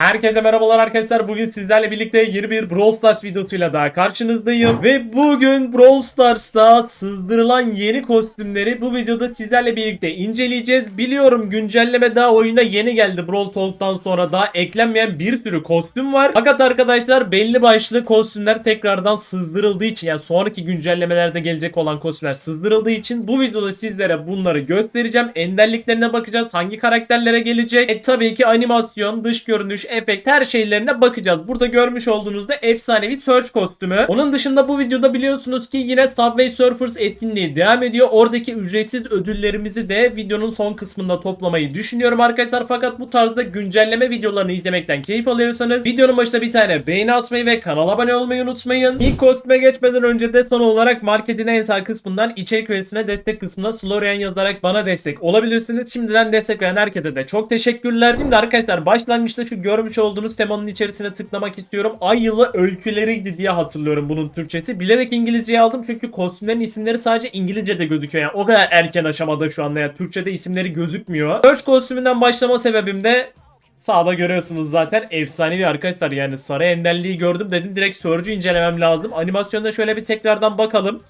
Herkese merhabalar arkadaşlar. Bugün sizlerle birlikte yeni bir Brawl Stars videosuyla daha karşınızdayım. Ve bugün Brawl Stars'ta sızdırılan yeni kostümleri bu videoda sizlerle birlikte inceleyeceğiz. Biliyorum güncelleme daha oyuna yeni geldi. Brawl Talk'tan sonra daha eklenmeyen bir sürü kostüm var. Fakat arkadaşlar belli başlı kostümler tekrardan sızdırıldığı için yani sonraki güncellemelerde gelecek olan kostümler sızdırıldığı için bu videoda sizlere bunları göstereceğim. Enderliklerine bakacağız. Hangi karakterlere gelecek? E tabii ki animasyon, dış görünüş, efekt her şeylerine bakacağız. Burada görmüş olduğunuzda efsanevi Surge kostümü. Onun dışında bu videoda biliyorsunuz ki yine Subway Surfers etkinliği devam ediyor. Oradaki ücretsiz ödüllerimizi de videonun son kısmında toplamayı düşünüyorum arkadaşlar. Fakat bu tarzda güncelleme videolarını izlemekten keyif alıyorsanız videonun başında bir tane beğeni atmayı ve kanala abone olmayı unutmayın. İlk kostüme geçmeden önce de son olarak marketin en sağ kısmından içerik üretisine destek kısmına Slorian yazarak bana destek olabilirsiniz. Şimdiden destek veren herkese de çok teşekkürler. Şimdi arkadaşlar başlangıçta şu görmüş olduğunuz temanın içerisine tıklamak istiyorum. Ay yılı öyküleriydi diye hatırlıyorum bunun Türkçesi. Bilerek İngilizceye aldım çünkü kostümlerin isimleri sadece İngilizce'de gözüküyor. Yani o kadar erken aşamada şu anda ya. Türkçe'de isimleri gözükmüyor. Search kostümünden başlama sebebim de Sağda görüyorsunuz zaten efsanevi arkadaşlar yani sarı endelliği gördüm dedim direkt Surge'ü incelemem lazım. Animasyonda şöyle bir tekrardan bakalım.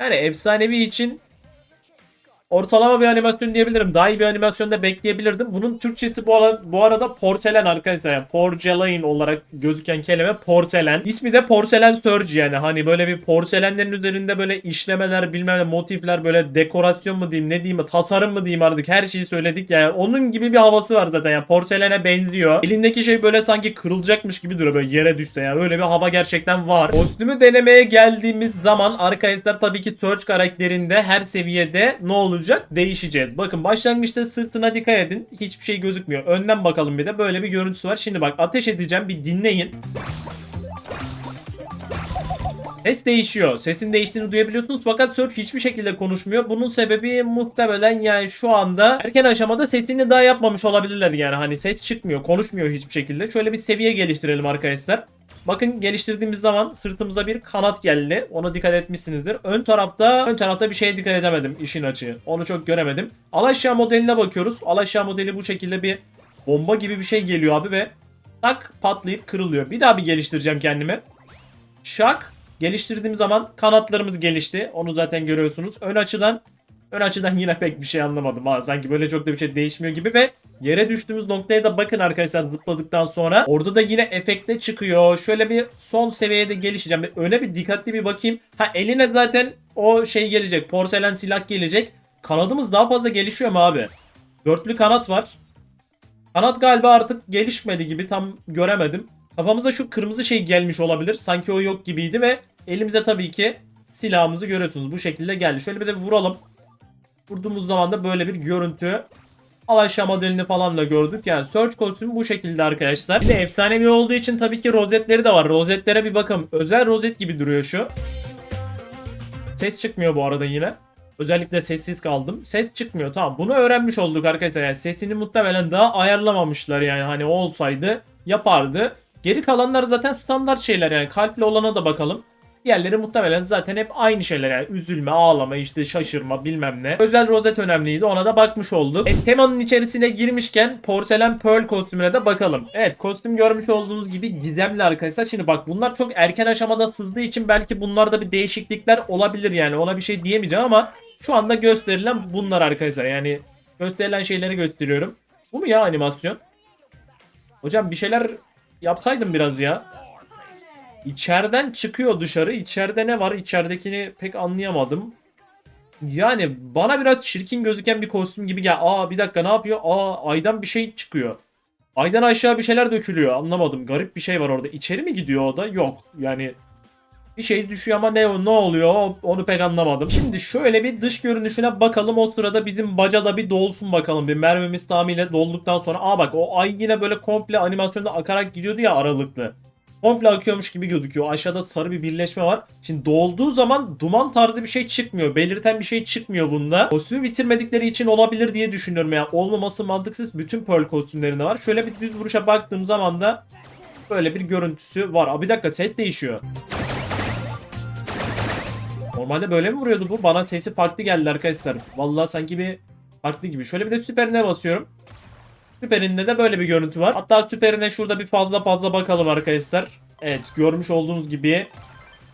Yani efsanevi için ortalama bir animasyon diyebilirim. Daha iyi bir animasyonda bekleyebilirdim. Bunun Türkçesi bu arada, bu arada porselen arkadaşlar. Yani porcelain olarak gözüken kelime porselen. İsmi de porselen Surge yani. Hani böyle bir porselenlerin üzerinde böyle işlemeler bilmem ne motifler böyle dekorasyon mu diyeyim ne diyeyim tasarım mı diyeyim artık her şeyi söyledik yani. Onun gibi bir havası var zaten yani porselene benziyor. Elindeki şey böyle sanki kırılacakmış gibi duruyor böyle yere düşse yani. Öyle bir hava gerçekten var. Kostümü denemeye geldiğimiz zaman arkadaşlar tabii ki Surge karakterinde her seviyede ne olacak? Değişeceğiz. Bakın başlangıçta sırtına dikkat edin. Hiçbir şey gözükmüyor. Önden bakalım bir de. Böyle bir görüntüsü var. Şimdi bak ateş edeceğim. Bir dinleyin. Ses değişiyor. Sesin değiştiğini duyabiliyorsunuz fakat Surge hiçbir şekilde konuşmuyor. Bunun sebebi muhtemelen yani şu anda erken aşamada sesini daha yapmamış olabilirler yani. Hani ses çıkmıyor, konuşmuyor hiçbir şekilde. Şöyle bir seviye geliştirelim arkadaşlar. Bakın geliştirdiğimiz zaman sırtımıza bir kanat geldi. Ona dikkat etmişsinizdir. Ön tarafta ön tarafta bir şeye dikkat edemedim işin açığı. Onu çok göremedim. Alaşağı modeline bakıyoruz. Alaşağı modeli bu şekilde bir bomba gibi bir şey geliyor abi ve tak patlayıp kırılıyor. Bir daha bir geliştireceğim kendimi. Şak geliştirdiğim zaman kanatlarımız gelişti. Onu zaten görüyorsunuz. Ön açıdan ön açıdan yine pek bir şey anlamadım. Sanki böyle çok da bir şey değişmiyor gibi ve yere düştüğümüz noktaya da bakın arkadaşlar zıpladıktan sonra. Orada da yine efekte çıkıyor. Şöyle bir son seviyede gelişeceğim. Öne bir dikkatli bir bakayım. Ha eline zaten o şey gelecek. Porselen silah gelecek. Kanadımız daha fazla gelişiyor mu abi? Dörtlü kanat var. Kanat galiba artık gelişmedi gibi tam göremedim. Kafamıza şu kırmızı şey gelmiş olabilir. Sanki o yok gibiydi ve elimize tabii ki silahımızı görüyorsunuz. Bu şekilde geldi. Şöyle bir de vuralım. Vurduğumuz zaman da böyle bir görüntü. Alaşağı modelini falan da gördük. Yani Search kostümü bu şekilde arkadaşlar. Bir de efsanevi olduğu için tabii ki rozetleri de var. Rozetlere bir bakın. Özel rozet gibi duruyor şu. Ses çıkmıyor bu arada yine. Özellikle sessiz kaldım. Ses çıkmıyor. Tamam bunu öğrenmiş olduk arkadaşlar. Yani sesini muhtemelen daha ayarlamamışlar yani. Hani olsaydı yapardı. Geri kalanlar zaten standart şeyler yani. Kalpli olana da bakalım. Diğerleri muhtemelen zaten hep aynı şeyler yani üzülme, ağlama, işte şaşırma bilmem ne. Özel rozet önemliydi ona da bakmış olduk. E, temanın içerisine girmişken porselen pearl kostümüne de bakalım. Evet kostüm görmüş olduğunuz gibi gizemli arkadaşlar. Şimdi bak bunlar çok erken aşamada sızdığı için belki bunlarda bir değişiklikler olabilir yani ona bir şey diyemeyeceğim ama şu anda gösterilen bunlar arkadaşlar yani gösterilen şeyleri gösteriyorum. Bu mu ya animasyon? Hocam bir şeyler yapsaydım biraz ya. İçeriden çıkıyor dışarı. İçeride ne var? İçeridekini pek anlayamadım. Yani bana biraz çirkin gözüken bir kostüm gibi gel. Aa bir dakika ne yapıyor? Aa aydan bir şey çıkıyor. Aydan aşağı bir şeyler dökülüyor. Anlamadım. Garip bir şey var orada. İçeri mi gidiyor o da? Yok. Yani bir şey düşüyor ama ne ne oluyor onu pek anlamadım. Şimdi şöyle bir dış görünüşüne bakalım. O sırada bizim bacada bir dolsun bakalım. Bir mermimiz tamamıyla dolduktan sonra. Aa bak o ay yine böyle komple animasyonda akarak gidiyordu ya aralıklı. Komple akıyormuş gibi gözüküyor. Aşağıda sarı bir birleşme var. Şimdi dolduğu zaman duman tarzı bir şey çıkmıyor. Belirten bir şey çıkmıyor bunda. Kostümü bitirmedikleri için olabilir diye düşünüyorum. Yani olmaması mantıksız. Bütün Pearl kostümlerinde var. Şöyle bir düz vuruşa baktığım zaman da böyle bir görüntüsü var. Aa bir dakika ses değişiyor. Normalde böyle mi vuruyordu bu? Bana sesi farklı geldi arkadaşlar. Vallahi sanki bir farklı gibi. Şöyle bir de süperine basıyorum. Süperinde de böyle bir görüntü var. Hatta süperine şurada bir fazla fazla bakalım arkadaşlar. Evet görmüş olduğunuz gibi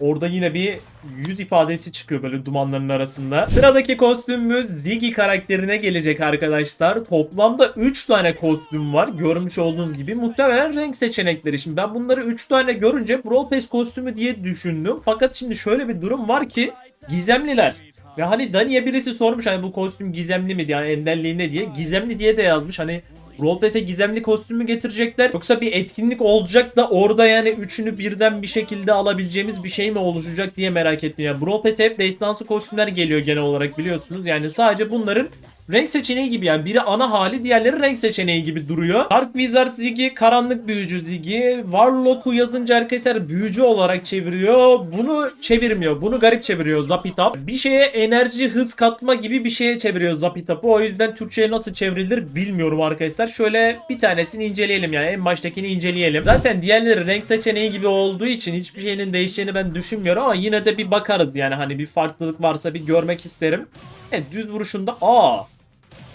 Orada yine bir yüz ifadesi çıkıyor böyle dumanların arasında. Sıradaki kostümümüz Ziggy karakterine gelecek arkadaşlar. Toplamda 3 tane kostüm var. Görmüş olduğunuz gibi muhtemelen renk seçenekleri. Şimdi ben bunları 3 tane görünce Brawl Pass kostümü diye düşündüm. Fakat şimdi şöyle bir durum var ki gizemliler. Ve hani Dani'ye birisi sormuş hani bu kostüm gizemli mi diye yani endelliği ne diye. Gizemli diye de yazmış hani Brawl Pass'e gizemli kostümü getirecekler. Yoksa bir etkinlik olacak da orada yani üçünü birden bir şekilde alabileceğimiz bir şey mi oluşacak diye merak ettim. Yani Brawl Pass'e hep destansı kostümler geliyor genel olarak biliyorsunuz. Yani sadece bunların renk seçeneği gibi yani biri ana hali diğerleri renk seçeneği gibi duruyor. Dark Wizard Ziggy, karanlık büyücü Ziggy, Warlock'u yazınca arkadaşlar büyücü olarak çeviriyor. Bunu çevirmiyor. Bunu garip çeviriyor Zapitap. Bir şeye enerji hız katma gibi bir şeye çeviriyor Zapitap'ı. O yüzden Türkçe'ye nasıl çevrilir bilmiyorum arkadaşlar. Şöyle bir tanesini inceleyelim yani en baştakini inceleyelim. Zaten diğerleri renk seçeneği gibi olduğu için hiçbir şeyinin değişeceğini ben düşünmüyorum ama yine de bir bakarız yani hani bir farklılık varsa bir görmek isterim. Evet düz vuruşunda aa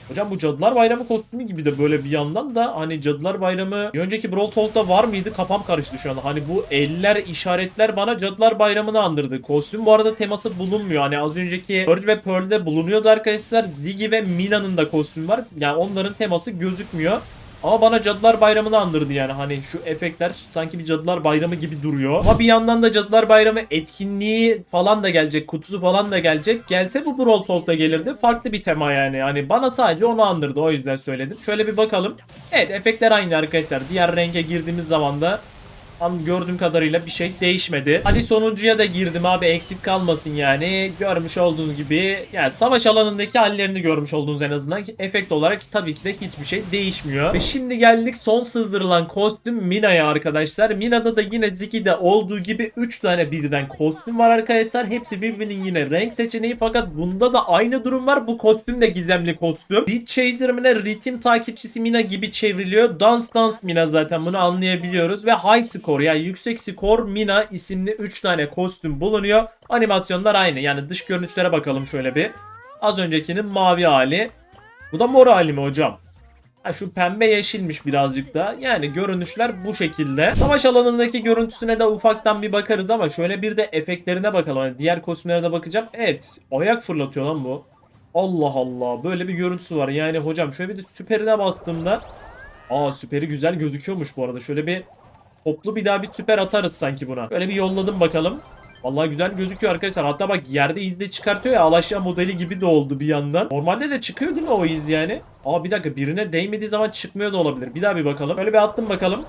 Hocam bu Cadılar Bayramı kostümü gibi de böyle bir yandan da hani Cadılar Bayramı önceki Brawl Talk'ta var mıydı? Kafam karıştı şu an. Hani bu eller, işaretler bana Cadılar Bayramı'nı andırdı. Kostüm bu arada teması bulunmuyor. Hani az önceki Purge ve Pearl'de bulunuyordu arkadaşlar. Ziggy ve Mina'nın da kostümü var. Yani onların teması gözükmüyor. Ama bana Cadılar Bayramı'nı andırdı yani hani şu efektler sanki bir Cadılar Bayramı gibi duruyor. Ama bir yandan da Cadılar Bayramı etkinliği falan da gelecek, kutusu falan da gelecek. Gelse bu Brawl Talk'ta gelirdi. Farklı bir tema yani. Hani bana sadece onu andırdı o yüzden söyledim. Şöyle bir bakalım. Evet efektler aynı arkadaşlar. Diğer renge girdiğimiz zaman da An gördüğüm kadarıyla bir şey değişmedi. Hadi sonuncuya da girdim abi eksik kalmasın yani. Görmüş olduğunuz gibi yani savaş alanındaki hallerini görmüş olduğunuz en azından. Efekt olarak tabii ki de hiçbir şey değişmiyor. Ve şimdi geldik son sızdırılan kostüm Mina'ya arkadaşlar. Mina'da da yine Ziggy'de olduğu gibi 3 tane birden kostüm var arkadaşlar. Hepsi birbirinin yine renk seçeneği fakat bunda da aynı durum var. Bu kostüm de gizemli kostüm. Beat Chaser Mina ritim takipçisi Mina gibi çevriliyor. Dance Dance Mina zaten bunu anlayabiliyoruz ve High skor yani yüksek skor Mina isimli 3 tane kostüm bulunuyor. Animasyonlar aynı. Yani dış görünüşlere bakalım şöyle bir. Az öncekinin mavi hali. Bu da mor hali mi hocam? Ha şu pembe yeşilmiş birazcık da. Yani görünüşler bu şekilde. Savaş alanındaki görüntüsüne de ufaktan bir bakarız ama şöyle bir de efektlerine bakalım. Hani diğer kostümlere de bakacağım. Evet. Ayak fırlatıyor lan bu. Allah Allah. Böyle bir görüntüsü var. Yani hocam şöyle bir de süperine bastığımda. Aa süperi güzel gözüküyormuş bu arada. Şöyle bir Toplu bir daha bir süper atarız sanki buna. Böyle bir yolladım bakalım. Vallahi güzel gözüküyor arkadaşlar. Hatta bak yerde izle çıkartıyor ya alaşağı modeli gibi de oldu bir yandan. Normalde de çıkıyor değil mi o iz yani? Aa bir dakika birine değmediği zaman çıkmıyor da olabilir. Bir daha bir bakalım. Böyle bir attım bakalım.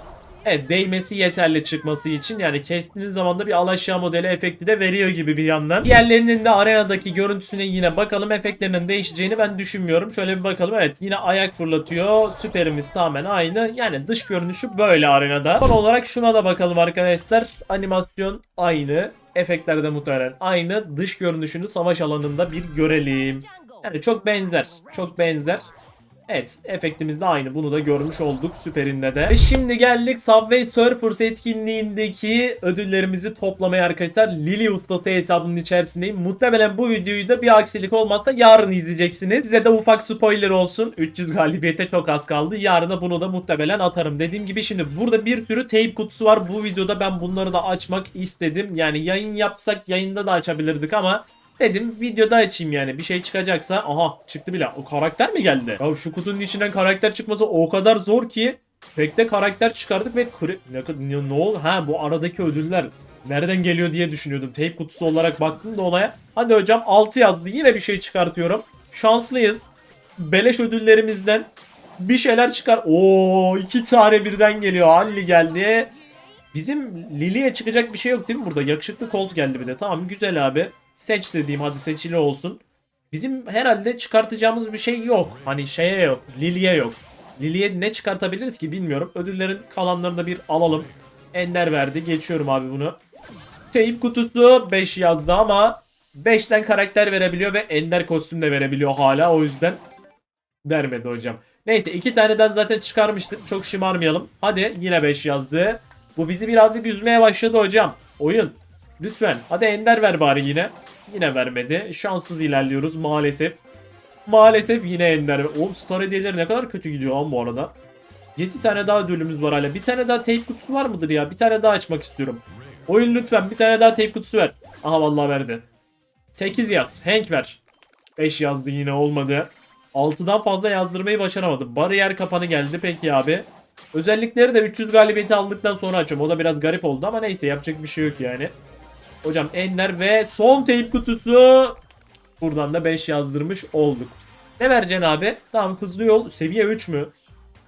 Evet değmesi yeterli çıkması için yani kestiğiniz zaman da bir alaşağı modeli efekti de veriyor gibi bir yandan. Diğerlerinin de arenadaki görüntüsüne yine bakalım efektlerinin değişeceğini ben düşünmüyorum. Şöyle bir bakalım evet yine ayak fırlatıyor. Süperimiz tamamen aynı. Yani dış görünüşü böyle arenada. Son olarak şuna da bakalım arkadaşlar. Animasyon aynı. Efektler de muhtemelen aynı. Dış görünüşünü savaş alanında bir görelim. Yani çok benzer. Çok benzer. Evet efektimiz de aynı. Bunu da görmüş olduk süperinde de. Ve şimdi geldik Subway Surfers etkinliğindeki ödüllerimizi toplamaya arkadaşlar. Lily Ustası hesabının içerisindeyim. Muhtemelen bu videoyu da bir aksilik olmazsa yarın izleyeceksiniz. Size de ufak spoiler olsun. 300 galibiyete çok az kaldı. Yarın da bunu da muhtemelen atarım. Dediğim gibi şimdi burada bir sürü tape kutusu var. Bu videoda ben bunları da açmak istedim. Yani yayın yapsak yayında da açabilirdik ama Dedim videoda açayım yani bir şey çıkacaksa aha çıktı bile o karakter mi geldi? Ya şu kutunun içinden karakter çıkması o kadar zor ki pek de karakter çıkardık ve kri- ne, ne, oldu? Ha bu aradaki ödüller nereden geliyor diye düşünüyordum. Tape kutusu olarak baktım da olaya. Hadi hocam 6 yazdı yine bir şey çıkartıyorum. Şanslıyız. Beleş ödüllerimizden bir şeyler çıkar. Oo iki tane birden geliyor. Halli geldi. Bizim Lily'e çıkacak bir şey yok değil mi burada? Yakışıklı Colt geldi bir de. Tamam güzel abi. Seç dediğim hadi seçili olsun. Bizim herhalde çıkartacağımız bir şey yok. Hani şeye yok. Lily'e yok. Lily'e ne çıkartabiliriz ki bilmiyorum. Ödüllerin kalanlarını da bir alalım. Ender verdi. Geçiyorum abi bunu. Teyip kutusu 5 yazdı ama 5'ten karakter verebiliyor ve Ender kostüm de verebiliyor hala. O yüzden vermedi hocam. Neyse iki taneden zaten çıkarmıştık. Çok şımarmayalım. Hadi yine 5 yazdı. Bu bizi birazcık üzmeye başladı hocam. Oyun. Lütfen. Hadi Ender ver bari yine. Yine vermedi. Şanssız ilerliyoruz maalesef. Maalesef yine Ender. Oğlum Star hediyeleri ne kadar kötü gidiyor lan bu arada. 7 tane daha ödülümüz var hala. Bir tane daha tape kutusu var mıdır ya? Bir tane daha açmak istiyorum. Oyun lütfen bir tane daha tape kutusu ver. Aha vallahi verdi. 8 yaz. Hank ver. 5 yazdı yine olmadı. 6'dan fazla yazdırmayı başaramadım. Bariyer kapanı geldi peki abi. Özellikleri de 300 galibiyeti aldıktan sonra açıyorum. O da biraz garip oldu ama neyse yapacak bir şey yok yani. Hocam Ender ve son tape kutusu. Buradan da 5 yazdırmış olduk. Ne vereceksin abi? Tamam hızlı yol. Seviye 3 mü?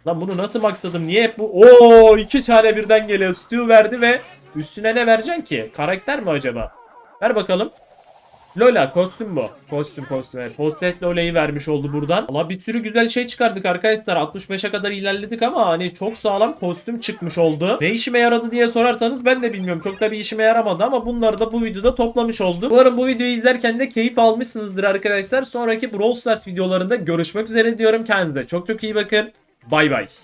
Lan bunu nasıl maksadım? Niye hep bu? Oo iki tane birden geliyor. Stu verdi ve üstüne ne vereceksin ki? Karakter mi acaba? Ver bakalım. Lola kostüm bu. Kostüm kostüm evet. Hostes Lola'yı vermiş oldu buradan. Ama bir sürü güzel şey çıkardık arkadaşlar. 65'e kadar ilerledik ama hani çok sağlam kostüm çıkmış oldu. Ne işime yaradı diye sorarsanız ben de bilmiyorum. Çok da bir işime yaramadı ama bunları da bu videoda toplamış olduk. Umarım bu videoyu izlerken de keyif almışsınızdır arkadaşlar. Sonraki Brawl Stars videolarında görüşmek üzere diyorum. Kendinize çok çok iyi bakın. Bay bay.